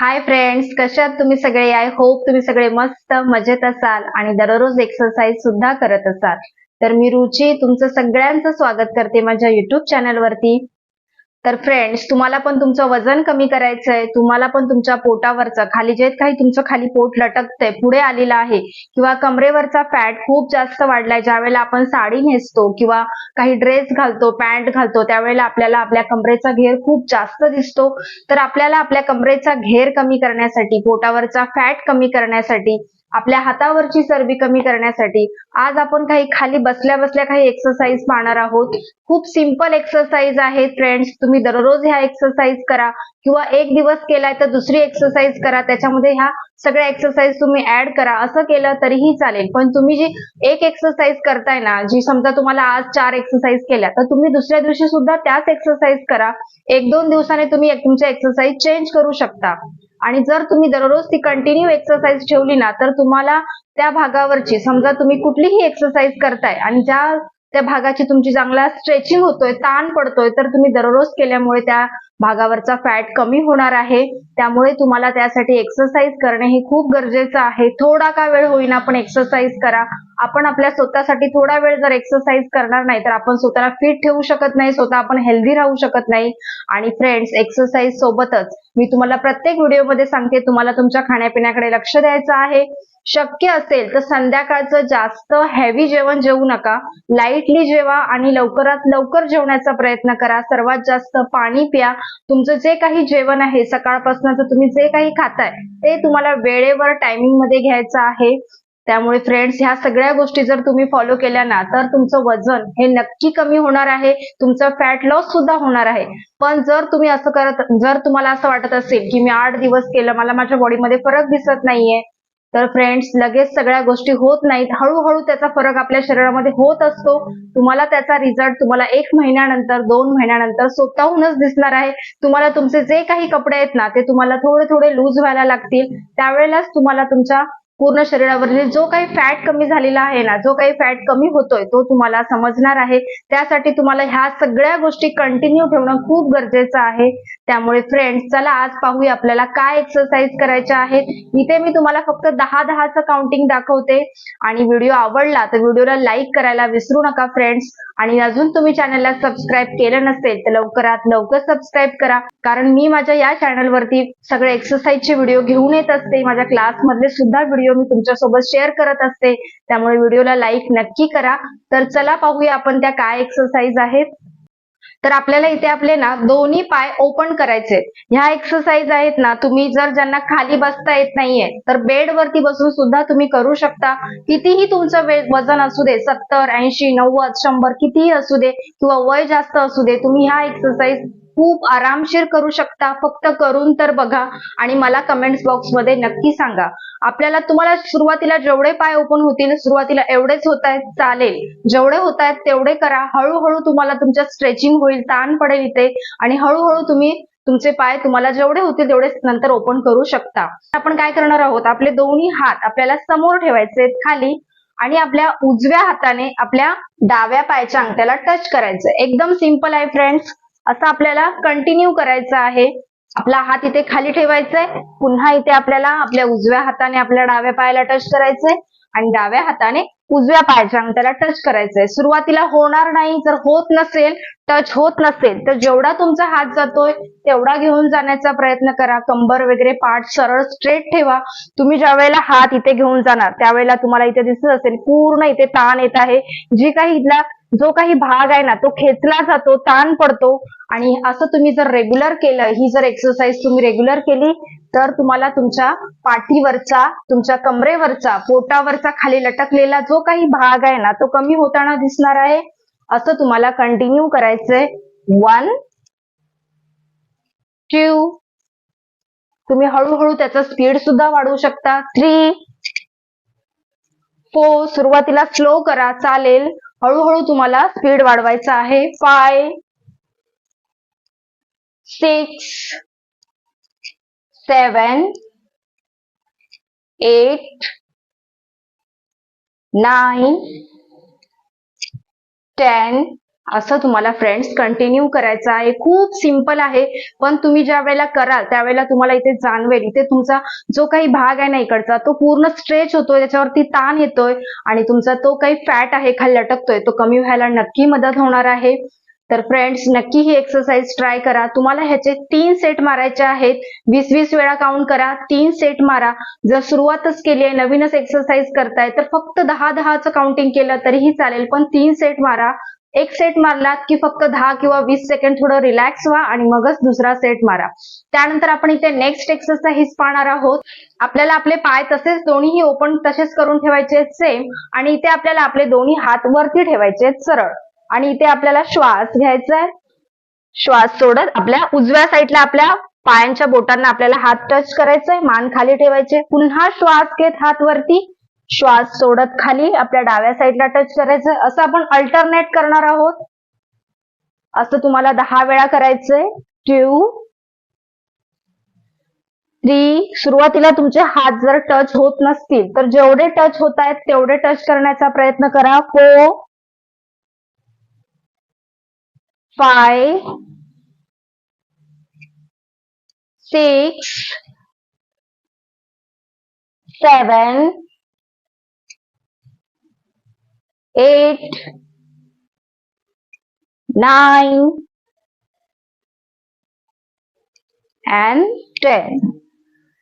Hi friends कशात तुम्ही सगळे? आय होप तुम्ही सगळे मस्त मजेत असाल आणि दररोज एक्सरसाइज सुद्धा करत असाल. तर मी रुची तुमचं सगळ्यांचं स्वागत करते माझ्या युट्यूब चॅनलवरती तर फ्रेंड्स तुम्हाला पण तुमचं वजन कमी करायचंय तुम्हाला पण तुमच्या पोटावरचं खाली जे काही तुमचं खाली पोट लटकतंय पुढे आलेलं आहे किंवा कमरेवरचा फॅट खूप जास्त वाढलाय ज्यावेळेला आपण साडी नेसतो किंवा काही ड्रेस घालतो पॅन्ट घालतो त्यावेळेला आपल्याला आपल्या कमरेचा घेर खूप जास्त दिसतो. तर आपल्याला आपल्या कमरेचा घेर कमी करण्यासाठी पोटावरचा फॅट कमी करण्यासाठी आपल्या हातावरची चरबी कमी करण्यासाठी. आज आपण काही खाली बसल्या बसल्या काही एक्सरसाइज पाहणार आहोत. खूप सिंपल एक्सरसाइज आहे फ्रेंड्स तुम्ही दररोज ह्या एक्सरसाइज करा. किंवा एक दिवस केलाय तर दुसरी एक्सरसाइज करा. त्याच्यामध्ये ह्या सगळ्या एक्सरसाइज तुम्ही ऍड करा. असं केलं तरीही चालेल. पण तुम्ही जी एक एक्सरसाइज करताय ना जी समजा तुम्हाला आज चार एक्सरसाइज केल्या तर तुम्ही दुसऱ्या दिवशी सुद्धा त्याच एक्सरसाइज करा. एक दोन दिवसाने तुम्ही तुमच्या एक्सरसाइज चेंज करू शकता. आणि जर तुम्ही दररोज ती कंटिन्यू एक्सरसाइज ठेवली ना तर तुम्हाला त्या भागावरची समजा तुम्ही कुठलीही एक्सरसाइज करताय आणि ज्या त्या भागाची तुमची चांगला स्ट्रेचिंग होतोय ताण पडतोय तर तुम्ही दररोज केल्यामुळे त्या भागावरचा फॅट कमी होणार आहे. त्यामुळे तुम्हाला त्यासाठी एक्सरसाइज करणे हे खूप गरजेचं आहे. थोडा का वेळ होईना पण एक्सरसाइज करा. आपण आपल्या स्वतःसाठी थोडा वेळ जर एक्सरसाइज करणार नाही तर आपण स्वतःला फिट ठेवू शकत नाही स्वतः आपण हेल्दी राहू शकत नाही. आणि फ्रेंड्स एक्सरसाइज सोबतच मी तुम्हाला प्रत्येक व्हिडिओमध्ये सांगते तुम्हाला तुमच्या खाण्यापिण्याकडे लक्ष द्यायचं आहे. शक्य असेल तर संध्याकाळचं जास्त हेवी जेवण जेवू नका. लाईटली जेवा आणि लवकरात लवकर जेवण्याचा प्रयत्न करा. सर्वात जास्त पाणी प्या. तुमचं जे काही जेवण आहे सकाळपासून तुम्ही जे काही खाताय ते तुम्हाला वेळेवर टायमिंगमध्ये घ्यायचं आहे. त्यामुळे फ्रेंड्स ह्या सगळ्या गोष्टी जर तुम्ही फॉलो केल्या ना तर तुमचं वजन हे नक्की कमी होणार आहे. तुमचं फॅट लॉस सुद्धा होणार आहे. पण जर तुम्ही असं करत जर तुम्हाला असं वाटत असेल की मी आठ दिवस केलं मला माझ्या बॉडीमध्ये फरक दिसत नाहीये तर फ्रेंड्स लगेच सगळ्या गोष्टी होत नाहीत. हळूहळू त्याचा फरक आपल्या शरीरामध्ये होत असतो. तुम्हाला त्याचा रिझल्ट तुम्हाला एक महिन्यानंतर दोन महिन्यानंतर स्वतःहूनच दिसणार आहे. तुम्हाला तुमचे जे काही कपडे आहेत ना ते तुम्हाला थोडे थोडे लूज व्हायला लागतील. त्यावेळेलाच तुम्हाला तुमच्या पूर्ण शरीरावरील म्हणजे जो काही फॅट कमी झालेला आहे ना जो काही फॅट कमी होतोय तो तुम्हाला समजणार आहे. त्यासाठी तुम्हाला ह्या सगळ्या गोष्टी कंटिन्यू ठेवणं खूप गरजेचं आहे. त्यामुळे फ्रेंड्स चला आज पाहूया आपल्याला काय एक्सरसाइज करायच्या आहेत इथे मी तुम्हाला फक्त दहा दहाचं काउंटिंग दाखवते. आणि व्हिडिओ आवडला तर व्हिडिओला लाईक करायला विसरू नका फ्रेंड्स आणि अजून तुम्ही चॅनलला सबस्क्राईब केलं नसेल तर लवकरात लवकर सबस्क्राईब करा. कारण मी माझ्या या चॅनलवरती सगळे एक्सरसाइजचे व्हिडिओ घेऊन येत असते. माझ्या क्लासमधले सुद्धा व्हिडिओ मी तुमच्यासोबत शेअर करत असते. त्यामुळे व्हिडिओला लाईक नक्की करा. तर चला पाहूया आपण त्या काय एक्सरसाइज आहेत. तर आपल्याला इथे आपले ना दोन्ही पाय ओपन करायचे ह्या एक्सरसाइज आहेत ना तुम्ही जर ज्यांना खाली बसता येत नाहीये तर बेड वरती बसून सुद्धा तुम्ही करू शकता. कितीही तुमचं वजन असू दे सत्तर ऐंशी नव्वद शंभर कितीही असू दे किंवा वय जास्त असू दे तुम्ही ह्या एक्सरसाइज खूप आरामशीर करू शकता. फक्त करून तर बघा आणि मला कमेंट्स बॉक्समध्ये नक्की सांगा. आपल्याला तुम्हाला सुरुवातीला जेवढे पाय ओपन होतील सुरुवातीला एवढेच होत आहेत चालेल. जेवढे होत आहेत तेवढे करा. हळूहळू तुम्हाला तुमच्या स्ट्रेचिंग होईल ताण पडेल इथे आणि हळूहळू तुम्ही तुमचे पाय तुम्हाला जेवढे होतील तेवढे नंतर ओपन करू शकता. आपण काय करणार आहोत? आपले दोन्ही हात आपल्याला समोर ठेवायचे खाली आणि आपल्या उजव्या हाताने आपल्या डाव्या पायाच्या अंगठ्याला टच करायचं. एकदम सिंपल आहे फ्रेंड्स असं आपल्याला कंटिन्यू करायचं आहे. आपला हात इथे खाली ठेवायचा आहे पुन्हा इथे आपल्याला आपल्या उजव्या हाताने आपल्या डाव्या पायाला टच करायचंय. आणि डाव्या हाताने उजव्या पायाच्या अंगठ्याला टच करायचंय. सुरुवातीला होणार नाही. जर होत नसेल टच होत नसेल तर जेवढा तुमचा हात जातोय तेवढा घेऊन जाण्याचा प्रयत्न करा. कंबर वगैरे पाठ सरळ स्ट्रेट ठेवा. तुम्ही ज्या वेळेला हात इथे घेऊन जाणार त्यावेळेला तुम्हाला इथे दिसत असेल पूर्ण इथे ताण येत आहे. जी काही इथला जो काही भाग आहे ना तो खेचला जातो ताण पडतो. आणि असं तुम्ही जर रेग्युलर केलं ही जर एक्सरसाइज तुम्ही रेग्युलर केली तर तुम्हाला तुमच्या पाठीवरचा तुमच्या कमरेवरचा पोटावरचा खाली लटकलेला जो काही भाग आहे ना तो कमी होताना दिसणार आहे. असं तुम्हाला कंटिन्यू करायचंय. वन टू तुम्ही हळूहळू त्याचा स्पीड सुद्धा वाढवू शकता. थ्री फोर सुरुवातीला स्लो करा चालेल. हळूहळू तुम्हाला स्पीड वाढवायचा आहे. Five six seven eight nine ten असं तुम्हाला फ्रेंड्स कंटिन्यू करायचं आहे. खूप सिंपल आहे. पण तुम्ही ज्या वेळेला कराल त्यावेळेला तुम्हाला इथे जाणवेल. इथे तुमचा जो काही भाग आहे ना इकडचा तो पूर्ण स्ट्रेच होतोय. त्याच्यावरती ताण येतोय आणि तुमचा तो काही फॅट आहे खाली लटकतोय. तो कमी व्हायला नक्की मदत होणार आहे. तर फ्रेंड्स नक्की ही एक्सरसाइज ट्राय करा. तुम्हाला ह्याचे तीन सेट मारायचे आहेत. वीस वीस वेळा काउंट करा. तीन सेट मारा. जर सुरुवातच केली आहे नवीनच एक्सरसाइज करताय तर फक्त दहा दहाचं काउंटिंग केलं तरीही चालेल. पण तीन सेट मारा. एक सेट मारलात की फक्त दहा किंवा वीस सेकंड थोडं रिलॅक्स व्हा आणि मगच दुसरा सेट मारा. त्यानंतर आपण इथे नेक्स्ट एक्सरसाइज पाहणार आहोत. आपल्याला आपले पाय तसेच दोन्हीही ओपन तसेच करून ठेवायचे सेम आणि इथे आपल्याला आपले दोन्ही हात वरती ठेवायचे सरळ. आणि इथे आपल्याला श्वास घ्यायचा आहे. श्वास सोडत आपल्या उजव्या साईडला आपल्या पायांच्या बोटांना आपल्याला हात टच करायचंय मान खाली ठेवायचे. पुन्हा श्वास घेत हात वरती. श्वास सोडत खाली आपल्या डाव्या साईडला टच करायचं. असं आपण अल्टरनेट करणार आहोत. असं तुम्हाला दहा वेळा करायचंय. टू थ्री सुरुवातीला तुमचे हात जर टच होत नसतील तर जेवढे टच होत आहेत तेवढे टच करण्याचा प्रयत्न करा. Four five six seven eight, nine, and ten.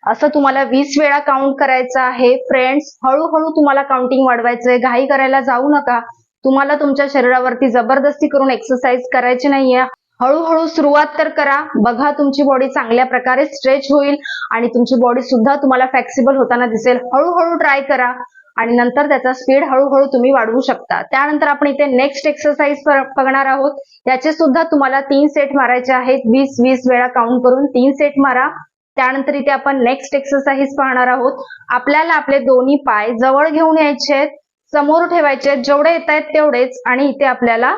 असं तुम्हाला वीस वेळा काउंट करायचं आहे. फ्रेंड्स हळूहळू तुम्हाला काउंटिंग वाढवायचंय. घाई करायला जाऊ नका. तुम्हाला तुमच्या शरीरावरती जबरदस्ती करून एक्सरसाइज करायची नाहीये. हळूहळू सुरुवात तर करा. बघा तुमची बॉडी चांगल्या प्रकारे स्ट्रेच होईल आणि तुमची बॉडी सुद्धा तुम्हाला फ्लेक्सिबल होताना दिसेल. हळूहळू ट्राय करा. आणि नंतर त्याचा स्पीड हळूहळू तुम्ही वाढवू शकता. त्यानंतर आपण इथे नेक्स्ट एक्सरसाइज बघणार आहोत. याचे सुद्धा तुम्हाला तीन सेट मारायचे आहेत. वीस वीस वेळा काउंट करून तीन सेट मारा. त्यानंतर इथे आपण नेक्स्ट एक्सरसाइज पाहणार आहोत. आपल्याला आपले दोन्ही पाय जवळ घेऊन यायचे आहेत समोर ठेवायचे जेवढे येत आहेत तेवढेच. आणि इथे आपल्याला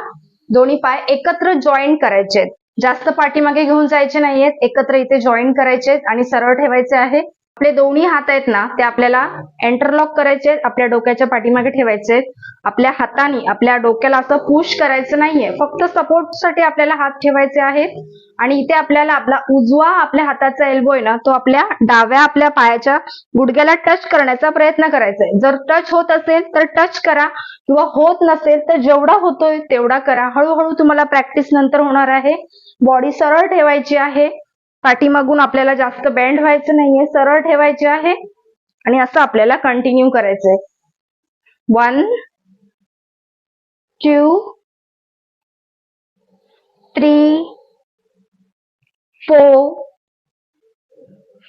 दोन्ही पाय एकत्र जॉईन करायचे आहेत. जास्त पाठीमागे घेऊन जायचे नाहीयेत एकत्र इथे जॉईन करायचे आणि सरळ ठेवायचे आहे. आपले दोन्ही हात आहेत ना ते आपल्याला एंटरलॉक करायचे आपल्या डोक्याच्या पाठीमागे ठेवायचे आपल्या हाताने आपल्या डोक्याला असं पुश करायचं नाहीये. फक्त सपोर्टसाठी आपल्याला हात ठेवायचे आहेत. आणि इथे आपल्याला आपला उजवा आपल्या हाताचा एल्बो आहे ना तो आपल्या डाव्या आपल्या पायाच्या गुडघ्याला टच करण्याचा प्रयत्न करायचा आहे. जर टच होत असेल तर टच करा. किंवा होत नसेल तर जेवढा होतोय तेवढा करा. हळूहळू तुम्हाला प्रॅक्टिस नंतर होणार आहे. बॉडी सरळ ठेवायची आहे. पाठीमागून आपल्याला जास्त बेंड व्हायचं नाहीये सरळ ठेवायचे आहे आणि असं आपल्याला कंटिन्यू करायचंय. One two three four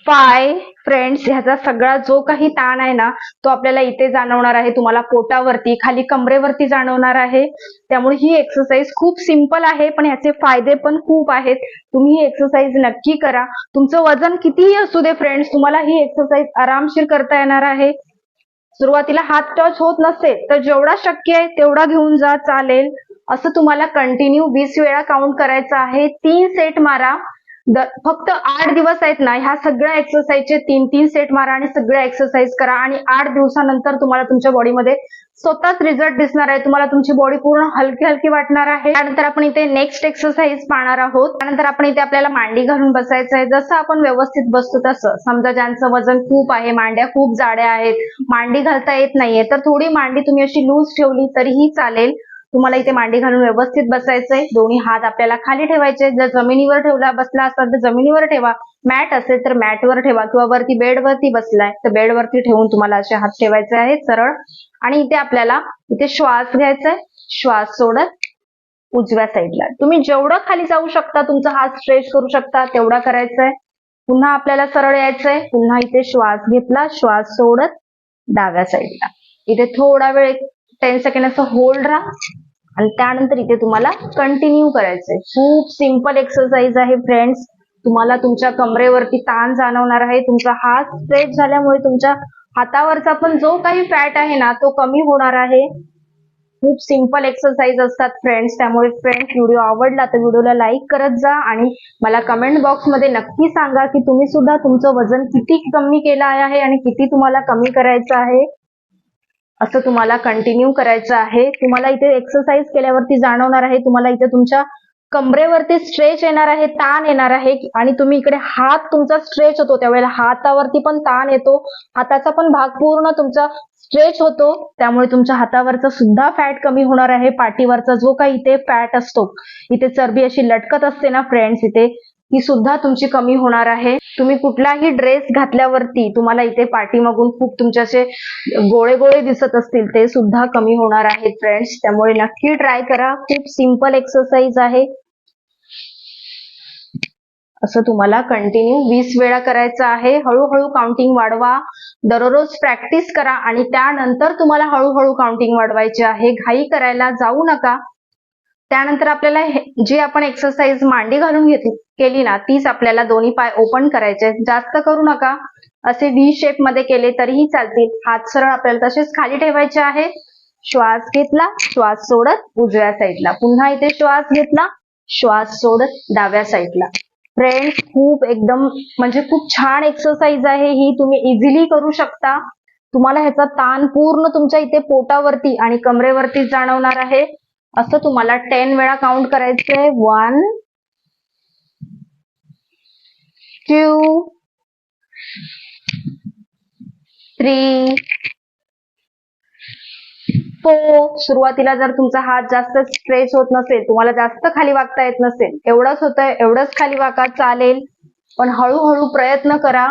five friends ह्याचा सगळा जो काही ताण आहे ना तो आपल्याला इथे जाणवणार आहे. तुम्हाला पोटावरती खाली कमरेवरती जाणवणार आहे. त्यामुळे ही एक्सरसाइज खूप सिंपल आहे पण ह्याचे फायदे पण खूप आहेत. तुम्ही ही एक्सरसाइज नक्की करा. तुमचं वजन कितीही असू दे फ्रेंड्स तुम्हाला ही एक्सरसाइज आरामशीर करता येणार आहे. सुरुवातीला हात टच होत नसेल तर जेवढा शक्य आहे तेवढा घेऊन जा चालेल. असं तुम्हाला कंटिन्यू वीस वेळा काउंट करायचं आहे. तीन सेट मारा. फक्त आठ दिवस आहेत ना ह्या सगळ्या एक्सरसाइजचे तीन तीन सेट मारा आणि सगळ्या एक्सरसाइज करा आणि आठ दिवसानंतर तुम्हाला तुमच्या बॉडीमध्ये स्वतःच रिझल्ट दिसणार आहे. तुम्हाला तुमची बॉडी पूर्ण हलकी हलकी वाटणार आहे. त्यानंतर आपण इथे नेक्स्ट एक्सरसाइज पाहणार आहोत. त्यानंतर आपण इथे आपल्याला मांडी घालून बसायचं आहे. जसं आपण व्यवस्थित बसतो तसं. समजा ज्यांचं वजन खूप आहे मांड्या खूप जाड्या आहेत मांडी घालता येत नाहीये तर थोडी मांडी तुम्ही अशी लूज ठेवली तरीही चालेल. तुम्हाला इथे मांडी घालून व्यवस्थित बसायचंय. दोन्ही हात आपल्याला खाली ठेवायचे. जर जमिनीवर ठेवला बसला असाल तर जमिनीवर ठेवा. मॅट असेल तर मॅटवर ठेवा किंवा वरती बेडवरती बसलाय तर बेडवरती ठेवून तुम्हाला असे हात ठेवायचे आहेत सरळ. आणि इथे आपल्याला इथे श्वास घ्यायचा आहे श्वास सोडत उजव्या साईडला तुम्ही जेवढं खाली जाऊ शकता तुमचा हात स्ट्रेच करू शकता तेवढा करायचा आहे पुन्हा आपल्याला सरळ यायचंय. पुन्हा इथे श्वास घेतला. श्वास सोडत डाव्या साईडला इथे थोडा वेळ टेन सेकंड असं होल्ड राहा. आणि त्यानंतर इथे तुम्हाला कंटिन्यू करायचंय. खूप सिंपल एक्सरसाइज आहे फ्रेंड्स तुम्हाला तुमच्या कमरेवरती ताण जाणवणार आहे. तुमचा हात स्ट्रेच झाल्यामुळे तुमच्या हातावरचा पण जो काही फॅट आहे ना तो कमी होणार आहे. खूप सिंपल एक्सरसाइज असतात फ्रेंड्स त्यामुळे फ्रेंड्स व्हिडिओ आवडला तर व्हिडिओला लाईक करत जा आणि मला कमेंट बॉक्समध्ये नक्की सांगा की तुम्ही सुद्धा तुमचं वजन किती कमी केलं आहे आणि किती तुम्हाला कमी करायचं आहे. असं तुम्हाला कंटिन्यू करायचं आहे. तुम्हाला इथे एक्सरसाइज केल्यावरती जाणवणार आहे. तुम्हाला इथे तुमच्या कमरेवरती स्ट्रेच येणार आहे ताण येणार आहे आणि तुम्ही इकडे हात तुमचा स्ट्रेच होतो. त्यावेळेला हातावरती पण ताण येतो. हाताचा पण भाग पूर्ण तुमचा स्ट्रेच होतो. त्यामुळे तुमच्या हातावरचा सुद्धा फॅट कमी होणार आहे. पाठीवरचा जो काही इथे फॅट असतो इथे चरबी अशी लटकत असते ना फ्रेंड्स इथे. ती सुद्धा तुमची कमी होणार आहे. तुम्ही कुठलाही ड्रेस घातल्यावरती तुम्हाला इथे पाठीमागून खूप तुमचे असे गोळे गोळे दिसत असतील. ते सुद्धा कमी होणार आहेत फ्रेंड्स त्यामुळे नक्की ट्राय करा. खूप सिंपल एक्सरसाइज आहे. असं तुम्हाला कंटिन्यू वीस वेळा करायचं आहे. हळूहळू काउंटिंग वाढवा. दररोज प्रॅक्टिस करा आणि त्यानंतर तुम्हाला हळूहळू काउंटिंग वाढवायची आहे. घाई करायला जाऊ नका. त्यानंतर आपल्याला जी आपण एक्सरसाइज मांडी घालून घेतली केली ना तीच आपल्याला दोन्ही पाय ओपन करायचे. जास्त करू नका. असे व्ही शेपमध्ये केले तरीही चालतील. हात सरळ आपल्याला तसेच खाली ठेवायचे आहे. श्वास घेतला श्वास सोडत उजव्या साईडला पुन्हा इथे श्वास घेतला श्वास सोडत डाव्या साईडला फ्रेंड्स खूप एकदम म्हणजे खूप छान एक्सरसाइज आहे ही. तुम्ही इझिली करू शकता. तुम्हाला ह्याचा ताण पूर्ण तुमच्या इथे पोटावरती आणि कमरेवरती जाणवणार आहे. असं तुम्हाला टेन वेळा काउंट करायचंय. वन टू थ्री फोर सुरुवातीला जर तुमचा हात जास्त स्ट्रेच होत नसेल तुम्हाला जास्त खाली वागता येत नसेल एवढंच होतंय एवढंच खाली वाका चालेल. पण हळूहळू प्रयत्न करा.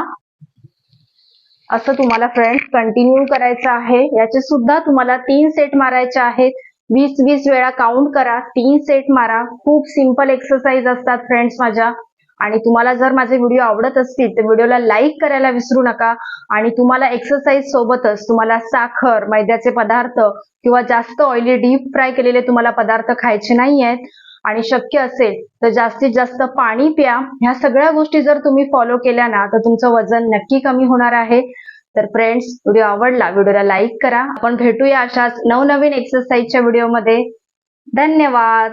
असं तुम्हाला फ्रेंड्स कंटिन्यू करायचं आहे. याचे सुद्धा तुम्हाला तीन सेट मारायचे आहेत. वीस वीस वेळा काउंट करा तीन सेट मारा. खूप सिंपल एक्सरसाइज असतात फ्रेंड्स माझ्या. आणि तुम्हाला जर माझे व्हिडिओ आवडत असतील तर व्हिडिओला लाईक करायला विसरू नका. आणि तुम्हाला एक्सरसाइज सोबतच तुम्हाला साखर मैद्याचे पदार्थ किंवा जास्त ऑइली डीप फ्राय केलेले तुम्हाला पदार्थ खायचे नाही आहेत. आणि शक्य असेल तर जास्तीत जास्त पाणी प्या. ह्या सगळ्या गोष्टी जर तुम्ही फॉलो केल्या ना तर तुमचं वजन नक्की कमी होणार आहे. तर फ्रेंड्स व्हिडिओ आवडला व्हिडिओला लाईक करा. आपण भेटूया अशाच नवनवीन एक्सरसाइजच्या व्हिडिओमध्ये धन्यवाद!